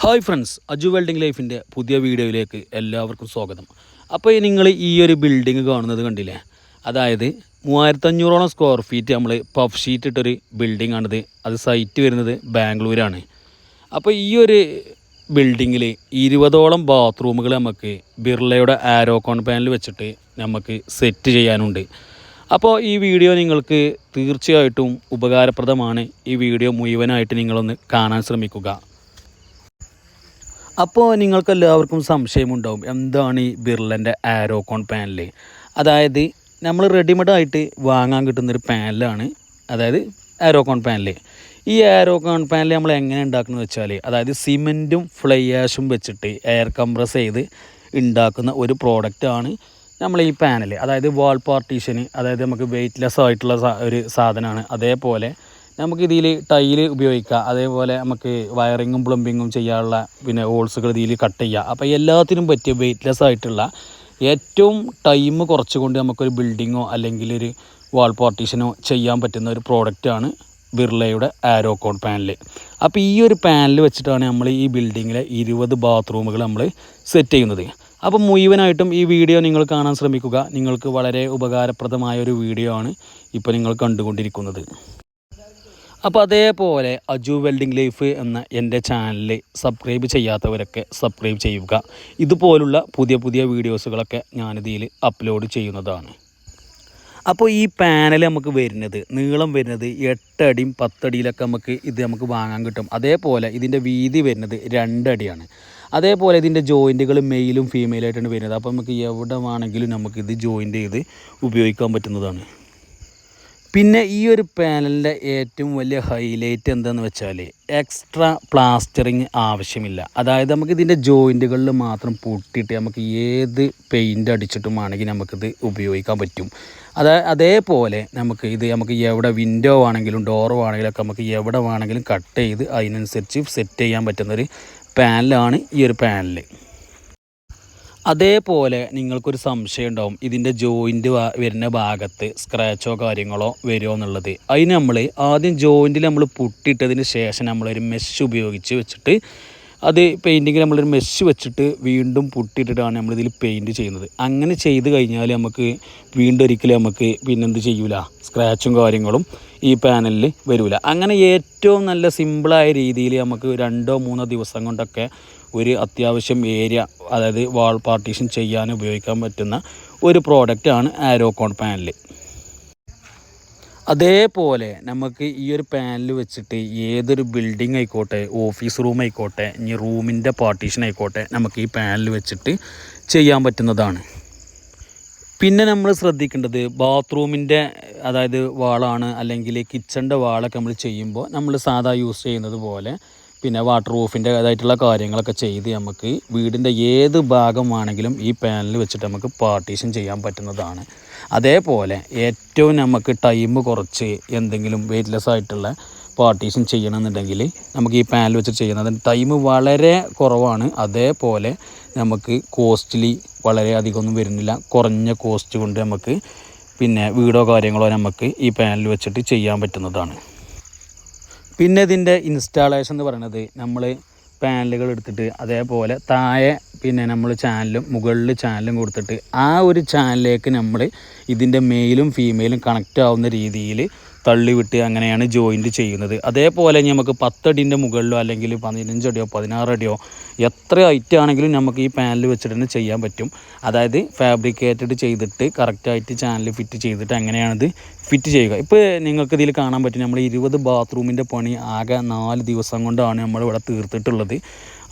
Hi friends Aju welding ലൈഫിന്റെ പുതിയ വീഡിയോയിലേക്ക് എല്ലാവർക്കും സ്വാഗതം. അപ്പോൾ ഈ നിങ്ങൾ ഈ ഒരു ബിൽഡിംഗ് കാണുന്നത് കണ്ടില്ലേ? അതായത് മൂവായിരത്തഞ്ഞൂറോളം സ്ക്വയർ ഫീറ്റ് നമ്മൾ പഫ് ഷീറ്റ് ഇട്ടൊരു ബിൽഡിംഗ് ആണിത്. അത് സൈറ്റ് വരുന്നത് ബാംഗ്ലൂരാണ്. അപ്പോൾ ഈ ഒരു ബിൽഡിങ്ങിൽ ഇരുപതോളം ബാത്റൂമുകൾ നമുക്ക് ബിർളയുടെ ആരോക്കോൺ പാനൽ വെച്ചിട്ട് നമുക്ക് സെറ്റ് ചെയ്യാനുണ്ട്. അപ്പോൾ ഈ വീഡിയോ നിങ്ങൾക്ക് തീർച്ചയായിട്ടും ഉപകാരപ്രദമാണ്. ഈ വീഡിയോ മുഴുവനായിട്ട് നിങ്ങളൊന്ന് കാണാൻ ശ്രമിക്കുക. അപ്പോൾ നിങ്ങൾക്ക് എല്ലാവർക്കും സംശയമുണ്ടാവും എന്താണ് ഈ ബിർളന്റെ ആരോക്കോൺ പാനൽ അതായത് നമ്മൾ റെഡിമെയ്ഡ് ആയിട്ട് വാങ്ങാൻ കിട്ടുന്നൊരു പാനലാണ് അതായത് ആരോക്കോൺ പാനൽ ഈ ആരോക്കോൺ പാനൽ നമ്മൾ എങ്ങനെ ഉണ്ടാക്കുന്നത് വെച്ചാൽ അതായത് സിമെന്റും ഫ്ലൈ ആഷും വെച്ചിട്ട് എയർ കംപ്രസ് ചെയ്ത് ഉണ്ടാക്കുന്ന ഒരു പ്രോഡക്റ്റാണ് നമ്മൾ ഈ പാനൽ അതായത് വാൾ പാർട്ടീഷന് അതായത് നമുക്ക് വെയ്റ്റ്ലെസ് ആയിട്ടുള്ള ഒരു സാധനമാണ്. അതേപോലെ നമുക്ക് ഇതിൽ ടൈൽ ഉപയോഗിക്കാം. അതേപോലെ നമുക്ക് വയറിങ്ങും പ്ലംബിങ്ങും ചെയ്യാനുള്ള പിന്നെ ഹോൾസുകൾ ഇതിൽ കട്ട് ചെയ്യാം. അപ്പോൾ എല്ലാത്തിനും പറ്റിയ വെയ്റ്റ്ലെസ് ആയിട്ടുള്ള ഏറ്റവും ടൈം കുറച്ചുകൊണ്ട് നമുക്കൊരു ബിൽഡിങ്ങോ അല്ലെങ്കിൽ ഒരു വാൾ പാർട്ടീഷനോ ചെയ്യാൻ പറ്റുന്ന ഒരു പ്രോഡക്റ്റാണ് ബിർളയുടെ ആരോക്കോൺ പാനൽ അപ്പോൾ ഈ ഒരു പാനൽ വെച്ചിട്ടാണ് നമ്മൾ ഈ ബിൽഡിങ്ങിലെ ഇരുപത് ബാത്റൂമുകൾ നമ്മൾ സെറ്റ് ചെയ്യുന്നത്. അപ്പോൾ മുഴുവനായിട്ടും ഈ വീഡിയോ നിങ്ങൾ കാണാൻ ശ്രമിക്കുക. നിങ്ങൾക്ക് വളരെ ഉപകാരപ്രദമായ ഒരു വീഡിയോ ആണ് ഇപ്പോൾ നിങ്ങൾ കണ്ടുകൊണ്ടിരിക്കുന്നത്. അപ്പോൾ അതേപോലെ അജു വെൽഡിംഗ് ലൈഫ് എന്ന എന്റെ ചാനൽ സബ്സ്ക്രൈബ് ചെയ്യാത്തവരൊക്കെ സബ്സ്ക്രൈബ് ചെയ്യുക. ഇതുപോലുള്ള പുതിയ പുതിയ വീഡിയോസുകളൊക്കെ ഞാനിതിൽ അപ്ലോഡ് ചെയ്യുന്നതാണ്. അപ്പോൾ ഈ പാനൽ നമുക്ക് വരുന്നത് നീളം വരുന്നത് എട്ടടിയും പത്തടിയിലൊക്കെ നമുക്ക് ഇത് നമുക്ക് വാങ്ങാൻ കിട്ടും. അതേപോലെ ഇതിന്റെ വീതി വരുന്നത് രണ്ടടിയാണ്. അതേപോലെ ഇതിന്റെ ജോയിന്റുകൾ മെയിലും ഫീമെയിലായിട്ടാണ് വരുന്നത്. അപ്പോൾ നമുക്ക് എവിടെ വേണമെങ്കിലും നമുക്കിത് ജോയിന്റ് ചെയ്ത് ഉപയോഗിക്കാൻ പറ്റുന്നതാണ്. പിന്നെ ഈ ഒരു പാനലിന്റെ ഏറ്റവും വലിയ ഹൈലൈറ്റ് എന്താണെന്ന് വെച്ചാൽ എക്സ്ട്രാ പ്ലാസ്റ്ററിങ് ആവശ്യമില്ല. അതായത് നമുക്ക് ഇതിന്റെ ജോയിന്റുകളിൽ മാത്രം പൊട്ടിയിട്ട് നമുക്ക് ഏത് പെയിന്റ് അടിച്ചിട്ടും ആണെങ്കിൽ നമുക്കിത് ഉപയോഗിക്കാൻ പറ്റും. അതാ അതേപോലെ നമുക്ക് ഇത് നമുക്ക് എവിടെ വിൻഡോ ആണെങ്കിലും ഡോറോ ആണെങ്കിലും ഒക്കെ നമുക്ക് എവിടെ വേണമെങ്കിലും കട്ട് ചെയ്ത് അതിനനുസരിച്ച് സെറ്റ് ചെയ്യാൻ പറ്റുന്നൊരു പാനലാണ് ഈ ഒരു പാനൽ അതേപോലെ നിങ്ങൾക്കൊരു സംശയം ഉണ്ടാവും. ഇതിന്റെ ജോയിന്റ് വരുന്ന ഭാഗത്ത് സ്ക്രാച്ചോ കാര്യങ്ങളോ വരുമോ എന്നുള്ളത്. അതിന് നമ്മൾ ആദ്യം ജോയിന്റിൽ നമ്മൾ പുട്ടിട്ടതിന് ശേഷം നമ്മളൊരു മെഷ് ഉപയോഗിച്ച് വെച്ചിട്ട് അത് പെയിന്റിങ്ങിൽ നമ്മളൊരു മെഷ് വെച്ചിട്ട് വീണ്ടും പുട്ടിയിട്ടിട്ടാണ് നമ്മളിതിൽ പെയിന്റ് ചെയ്യുന്നത്. അങ്ങനെ ചെയ്ത് കഴിഞ്ഞാൽ നമുക്ക് വീണ്ടും ഒരിക്കലും നമുക്ക് പിന്നെന്ത് ചെയ്യൂല. സ്ക്രാച്ചും കാര്യങ്ങളും ഈ പാനലിൽ വരില്ല അങ്ങനെ ഏറ്റവും നല്ല സിമ്പിളായ രീതിയിൽ നമുക്ക് രണ്ടോ മൂന്നോ ദിവസം കൊണ്ടൊക്കെ ഒരു അത്യാവശ്യം ഏരിയ അതായത് വാൾ പാർട്ടീഷൻ ചെയ്യാൻ ഉപയോഗിക്കാൻ പറ്റുന്ന ഒരു പ്രോഡക്റ്റാണ് ആരോക്കോൺ പാനൽ അതേപോലെ നമുക്ക് ഈ ഒരു പാനൽ വെച്ചിട്ട് ഏതൊരു ബിൽഡിംഗ് ആയിക്കോട്ടെ ഓഫീസ് റൂം ആയിക്കോട്ടെ ഇനി റൂമിന്റെ പാർട്ടീഷൻ ആയിക്കോട്ടെ നമുക്ക് ഈ പാനൽ വെച്ചിട്ട് ചെയ്യാൻ പറ്റുന്നതാണ്. പിന്നെ നമ്മൾ ശ്രദ്ധിക്കേണ്ടത് ബാത്റൂമിന്റെ അതായത് വാളാണ് അല്ലെങ്കിൽ കിച്ചണിന്റെ വാളൊക്കെ നമ്മൾ ചെയ്യുമ്പോൾ നമ്മൾ സാധാ യൂസ് ചെയ്യുന്നത് പോലെ പിന്നെ വാട്ടർ പ്രൂഫിന്റെ അതായിട്ടുള്ള കാര്യങ്ങളൊക്കെ ചെയ്ത് നമുക്ക് വീടിന്റെ ഏത് ഭാഗം വേണമെങ്കിലും ഈ പാനൽ വെച്ചിട്ട് നമുക്ക് പാർട്ടീഷൻ ചെയ്യാൻ പറ്റുന്നതാണ്. അതേപോലെ ഏറ്റവും നമുക്ക് ടൈം കുറച്ച് എന്തെങ്കിലും വെയിറ്റ്ലെസ് ആയിട്ടുള്ള പാർട്ടീഷൻ ചെയ്യണമെന്നുണ്ടെങ്കിൽ നമുക്ക് ഈ പാനൽ വെച്ച് ചെയ്യുന്നത് ടൈം വളരെ കുറവാണ്. അതേപോലെ നമുക്ക് കോസ്റ്റ്ലി വളരെ അധികം ഒന്നും വരുന്നില്ല. കുറഞ്ഞ കോസ്റ്റ് കൊണ്ട് നമുക്ക് പിന്നെ വീടോ കാര്യങ്ങളോ നമുക്ക് ഈ പാനൽ വെച്ചിട്ട് ചെയ്യാൻ പറ്റുന്നതാണ്. പിന്നെ ഇതിന്റെ ഇൻസ്റ്റാളേഷൻ എന്ന് പറയുന്നത് നമ്മൾ പാനലുകൾ എടുത്തിട്ട് അതേപോലെ താഴെ പിന്നെ നമ്മൾ ചാനലും മുകളിൽ ചാനലും കൊടുത്തിട്ട് ആ ഒരു ചാനലിലേക്ക് നമ്മൾ ഇതിന്റെ മെയിലും ഫീമെയിലും കണക്റ്റ് ആവുന്ന രീതിയിൽ തള്ളിവിട്ട് അങ്ങനെയാണ് ജോയിന്റ് ചെയ്യുന്നത്. അതേപോലെ നമുക്ക് പത്തടിന്റെ മുകളിലോ അല്ലെങ്കിൽ പതിനഞ്ചടിയോ പതിനാറടിയോ എത്ര ഹൈറ്റ് ആണെങ്കിലും നമുക്ക് ഈ പാനൽ വെച്ചിട്ട് തന്നെ ചെയ്യാൻ പറ്റും. അതായത് ഫാബ്രിക്കേറ്റഡ് ചെയ്തിട്ട് കറക്റ്റായിട്ട് ചാനൽ ഫിറ്റ് ചെയ്തിട്ട് അങ്ങനെയാണിത് ഫിറ്റ് ചെയ്യുക. ഇപ്പോൾ നിങ്ങൾക്ക് ഇതിൽ കാണാൻ പറ്റും നമ്മൾ ഇരുപത് ബാത്റൂമിന്റെ പണി ആകെ നാല് ദിവസം കൊണ്ടാണ് നമ്മൾ ഇവിടെ തീർത്തിട്ടുള്ളത്.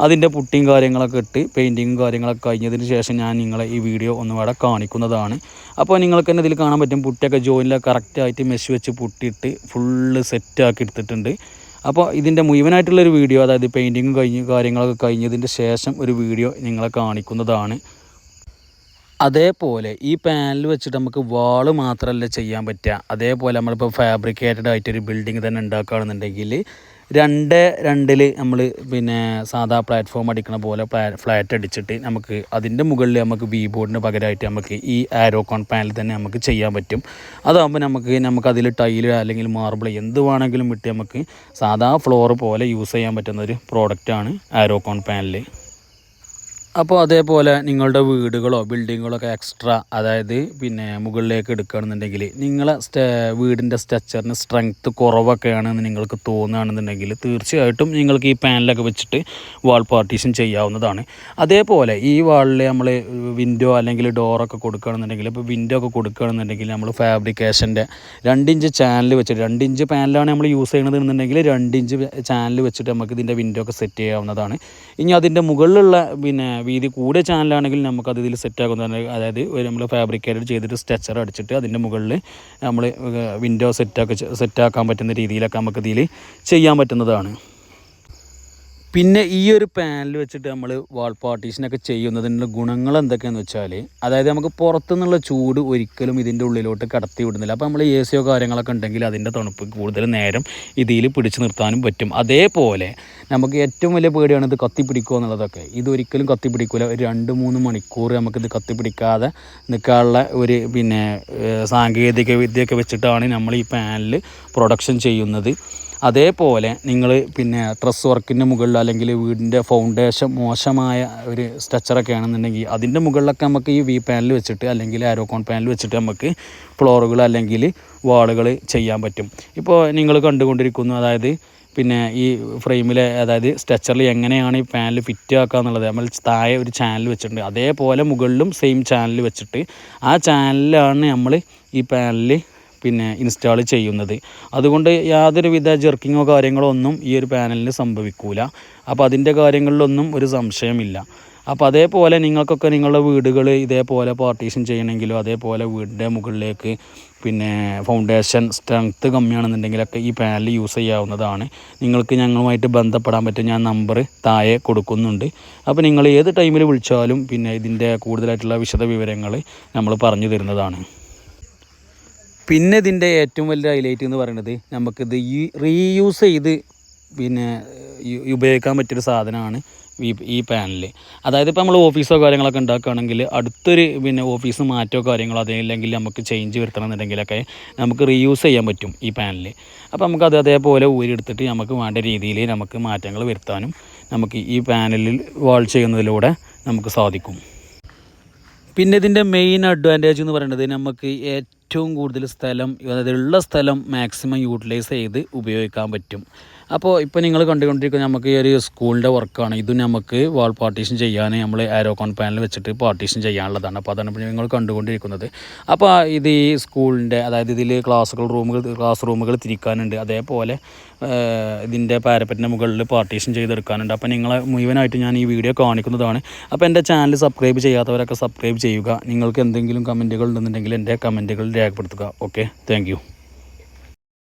അതിന്റെ പുട്ടിയും കാര്യങ്ങളൊക്കെ ഇട്ട് പെയിന്റിങ്ങും കാര്യങ്ങളൊക്കെ കഴിഞ്ഞതിന് ശേഷം ഞാൻ നിങ്ങളെ ഈ വീഡിയോ ഒന്നുകൂടെ കാണിക്കുന്നതാണ്. അപ്പോൾ നിങ്ങൾക്ക് തന്നെ ഇതിൽ കാണാൻ പറ്റും പുട്ടിയൊക്കെ ജോയിനിലെ കറക്റ്റായിട്ട് മെഷ് വെച്ച് പുട്ടിയിട്ട് ഫുള്ള് സെറ്റാക്കി എടുത്തിട്ടുണ്ട്. അപ്പോൾ ഇതിന്റെ മുഴുവനായിട്ടുള്ളൊരു വീഡിയോ അതായത് പെയിന്റിങ്ങും കഴിഞ്ഞ് കാര്യങ്ങളൊക്കെ കഴിഞ്ഞതിന്റെ ശേഷം ഒരു വീഡിയോ നിങ്ങളെ കാണിക്കുന്നതാണ്. അതേപോലെ ഈ പാനൽ വെച്ചിട്ട് നമുക്ക് വാൾ മാത്രമല്ല ചെയ്യാൻ പറ്റുക. അതേപോലെ നമ്മളിപ്പോൾ ഫാബ്രിക്കേറ്റഡ് ആയിട്ടൊരു ബിൽഡിംഗ് തന്നെ ഉണ്ടാക്കുകയാണെന്നുണ്ടെങ്കിൽ രണ്ട് രണ്ടിൽ നമ്മൾ പിന്നെ സാധാ പ്ലാറ്റ്ഫോം അടിക്കണ പോലെ ഫ്ലാറ്റ് അടിച്ചിട്ട് നമുക്ക് അതിന്റെ മുകളിൽ നമുക്ക് വി ബോർഡിന് പകരമായിട്ട് നമുക്ക് ഈ ആരോക്കോൺ പാനൽ തന്നെ നമുക്ക് ചെയ്യാൻ പറ്റും. അതാകുമ്പോൾ നമുക്ക് നമുക്ക് അതിൽ ടൈൽ അല്ലെങ്കിൽ മാർബിൾ എന്ത് വേണമെങ്കിലും വിട്ട് നമുക്ക് സാധാ ഫ്ലോർ പോലെ യൂസ് ചെയ്യാൻ പറ്റുന്ന ഒരു പ്രോഡക്റ്റാണ് ആരോക്കോൺ പാനൽ അപ്പോൾ അതേപോലെ നിങ്ങളുടെ വീടുകളോ ബിൽഡിങ്ങുകളോ ഒക്കെ എക്സ്ട്രാ അതായത് പിന്നെ മുകളിലേക്ക് എടുക്കുകയാണെന്നുണ്ടെങ്കിൽ നിങ്ങളെ സ്റ്റേ വീടിന്റെ സ്ട്രക്ചറിന് സ്ട്രെങ്ത്ത് കുറവൊക്കെയാണെന്ന് നിങ്ങൾക്ക് തോന്നുകയാണെന്നുണ്ടെങ്കിൽ തീർച്ചയായിട്ടും നിങ്ങൾക്ക് ഈ പാനലൊക്കെ വെച്ചിട്ട് വാൾ പാർട്ടീഷൻ ചെയ്യാവുന്നതാണ്. അതേപോലെ ഈ വാളിൽ നമ്മൾ വിൻഡോ അല്ലെങ്കിൽ ഡോറൊക്കെ കൊടുക്കുകയാണെന്നുണ്ടെങ്കിൽ ഇപ്പോൾ വിൻഡോ ഒക്കെ കൊടുക്കുകയാണെന്നുണ്ടെങ്കിൽ നമ്മൾ ഫാബ്രിക്കേഷന്റെ രണ്ടിഞ്ച് ചാനൽ വെച്ചിട്ട് രണ്ടിഞ്ച് പാനലാണ് നമ്മൾ യൂസ് ചെയ്യണത് എന്നുണ്ടെങ്കിൽ രണ്ടിഞ്ച് ചാനൽ വെച്ചിട്ട് നമുക്ക് ഇതിന്റെ വിൻഡോ ഒക്കെ സെറ്റ് ചെയ്യാവുന്നതാണ്. ഇനി അതിന്റെ മുകളിലുള്ള പിന്നെ വീതി കൂടിയ ചാനലാണെങ്കിൽ നമുക്കത് ഇതിൽ സെറ്റ് ആക്കുന്നതാണ് അതായത് നമ്മൾ ഫാബ്രിക്കേറ്റഡ് ചെയ്തിട്ട് സ്ട്രെച്ചർ അടിച്ചിട്ട് അതിന്റെ മുകളിൽ നമ്മൾ വിൻഡോ സെറ്റാക്കി സെറ്റാക്കാൻ പറ്റുന്ന രീതിയിലൊക്കെ നമുക്ക് ഇതിൽ ചെയ്യാൻ പറ്റുന്നതാണ്. പിന്നെ ഈ ഒരു പാനൽ വെച്ചിട്ട് നമ്മൾ വാൾ പാർട്ടീഷനൊക്കെ ചെയ്യുന്നതിന്റെ ഗുണങ്ങൾ എന്തൊക്കെയാണെന്ന് വെച്ചാൽ അതായത് നമുക്ക് പുറത്തുനിന്നുള്ള ചൂട് ഒരിക്കലും ഇതിന്റെ ഉള്ളിലോട്ട് കടത്തി വിടുന്നില്ല അപ്പോൾ നമ്മൾ എ സിയോ കാര്യങ്ങളൊക്കെ ഉണ്ടെങ്കിൽ അതിന്റെ തണുപ്പ് കൂടുതൽ നേരം ഇതിൽ പിടിച്ചു നിർത്താനും പറ്റും. അതേപോലെ നമുക്ക് ഏറ്റവും വലിയ പേടിയാണ് ഇത് കത്തിപ്പിടിക്കുക എന്നുള്ളതൊക്കെ. ഇതൊരിക്കലും കത്തിപ്പിടിക്കില്ല ഒരു രണ്ട് മൂന്ന് മണിക്കൂർ നമുക്കിത് കത്തിപ്പിടിക്കാതെ നിൽക്കാനുള്ള ഒരു പിന്നെ സാങ്കേതിക വിദ്യയൊക്കെ വെച്ചിട്ടാണ് നമ്മൾ ഈ പാനൽ പ്രൊഡക്ഷൻ ചെയ്യുന്നത്. അതേപോലെ നിങ്ങൾ പിന്നെ ഡ്രസ് വർക്കിന്റെ മുകളിൽ അല്ലെങ്കിൽ വീടിന്റെ ഫൗണ്ടേഷൻ മോശമായ ഒരു സ്ട്രക്ചറൊക്കെ ആണെന്നുണ്ടെങ്കിൽ അതിന്റെ മുകളിലൊക്കെ നമുക്ക് ഈ വി പാനൽ വെച്ചിട്ട് അല്ലെങ്കിൽ ആരോക്കോൺ പാനൽ വെച്ചിട്ട് നമുക്ക് ഫ്ലോറുകൾ അല്ലെങ്കിൽ വാളുകൾ ചെയ്യാൻ പറ്റും. ഇപ്പോൾ നിങ്ങൾ കണ്ടുകൊണ്ടിരിക്കുന്നു അതായത് പിന്നെ ഈ ഫ്രെയിമിലെ അതായത് സ്ട്രക്ചറിൽ എങ്ങനെയാണ് ഈ പാനൽ ഫിറ്റ് ആക്കുക എന്നുള്ളത്. നമ്മൾ താഴെ ഒരു ചാനൽ വെച്ചിട്ടുണ്ട്. അതേപോലെ മുകളിലും സെയിം ചാനൽ വെച്ചിട്ട് ആ ചാനലിലാണ് നമ്മൾ ഈ പാനൽ പിന്നെ ഇൻസ്റ്റാൾ ചെയ്യുന്നത്. അതുകൊണ്ട് യാതൊരുവിധ ജെർക്കിങ്ങോ കാര്യങ്ങളോ ഒന്നും ഈ ഒരു പാനലിന് സംഭവിക്കൂല. അപ്പോൾ അതിന്റെ കാര്യങ്ങളിലൊന്നും ഒരു സംശയമില്ല. അപ്പോൾ അതേപോലെ നിങ്ങൾക്കൊക്കെ നിങ്ങളുടെ വീടുകൾ ഇതേപോലെ പാർട്ടീഷൻ ചെയ്യണമെങ്കിലോ അതേപോലെ വീടിന്റെ മുകളിലേക്ക് പിന്നെ ഫൗണ്ടേഷൻ സ്ട്രെങ്ത്ത് കമ്മിയാണെന്നുണ്ടെങ്കിലൊക്കെ ഈ പാനൽ യൂസ് ചെയ്യാവുന്നതാണ്. നിങ്ങൾക്ക് ഞങ്ങളുമായിട്ട് ബന്ധപ്പെടാൻ പറ്റും. ഞാൻ നമ്പർ താഴെ കൊടുക്കുന്നുണ്ട്. അപ്പോൾ നിങ്ങൾ ഏത് ടൈമിൽ വിളിച്ചാലും പിന്നെ ഇതിന്റെ കൂടുതലായിട്ടുള്ള വിശദ വിവരങ്ങൾ നമ്മൾ പറഞ്ഞു തരുന്നതാണ്. പിന്നെ ഇതിന്റെ ഏറ്റവും വലിയ ഹൈലൈറ്റ് എന്ന് പറയുന്നത് നമുക്കിത് ഈ റീയൂസ് ചെയ്ത് പിന്നെ ഉപയോഗിക്കാൻ പറ്റിയൊരു സാധനമാണ് ഈ ഈ പാനൽ അതായത് ഇപ്പോൾ നമ്മൾ ഓഫീസോ കാര്യങ്ങളൊക്കെ ഉണ്ടാക്കുകയാണെങ്കിൽ അടുത്തൊരു പിന്നെ ഓഫീസ് മാറ്റോ കാര്യങ്ങളോ അതല്ലെങ്കിൽ നമുക്ക് ചേഞ്ച് വരുത്തണം എന്നുണ്ടെങ്കിലൊക്കെ നമുക്ക് റീയൂസ് ചെയ്യാൻ പറ്റും ഈ പാനൽ അപ്പോൾ നമുക്ക് അത് അതേപോലെ ഊരിയെടുത്തിട്ട് നമുക്ക് വേണ്ട രീതിയിൽ നമുക്ക് മാറ്റങ്ങൾ വരുത്താനും നമുക്ക് ഈ പാനലിൽ വാൾ ചെയ്യുന്നതിലൂടെ നമുക്ക് സാധിക്കും. പിന്നെ ഇതിന്റെ മെയിൻ അഡ്വാന്റേജ് എന്ന് പറയുന്നത് നമുക്ക് ഏറ്റവും കൂടുതൽ സ്ഥലം അതായത് ഉള്ള സ്ഥലം മാക്സിമം യൂട്ടിലൈസ് ചെയ്ത് ഉപയോഗിക്കാൻ പറ്റും. അപ്പോൾ ഇപ്പോൾ നിങ്ങൾ കണ്ടുകൊണ്ടിരിക്കുന്ന നമുക്ക് ഈ ഒരു സ്കൂളിന്റെ വർക്കാണ് ഇത് നമുക്ക് വാൾ പാർട്ടീഷൻ ചെയ്യാൻ നമ്മൾ ആരോ കോൺ പാനൽ വെച്ചിട്ട് പാർട്ടീഷൻ ചെയ്യാനുള്ളതാണ്. അപ്പോൾ അതാണ് നിങ്ങൾ കണ്ടുകൊണ്ടിരിക്കുന്നത്. അപ്പോൾ ഇത് ഈ സ്കൂളിന്റെ അതായത് ഇതിൽ ക്ലാസ്സുകൾ റൂമുകൾ ക്ലാസ് റൂമുകൾ തിരിക്കാനുണ്ട്. അതേപോലെ ഇതിന്റെ പാരപ്പറ്റിന്റെ മുകളിൽ പാർട്ടീഷൻ ചെയ്തെടുക്കാനുണ്ട്. അപ്പോൾ നിങ്ങളെ മുഴുവനായിട്ട് ഞാൻ ഈ വീഡിയോ കാണിക്കുന്നതാണ്. അപ്പോൾ എന്റെ ചാനൽ സബ്സ്ക്രൈബ് ചെയ്യാത്തവരൊക്കെ സബ്സ്ക്രൈബ് ചെയ്യുക. നിങ്ങൾക്ക് എന്തെങ്കിലും കമന്റുകൾ ഉണ്ടെന്നുണ്ടെങ്കിൽ എന്റെ കമന്റുകൾ രേഖപ്പെടുത്തുക. Okay thank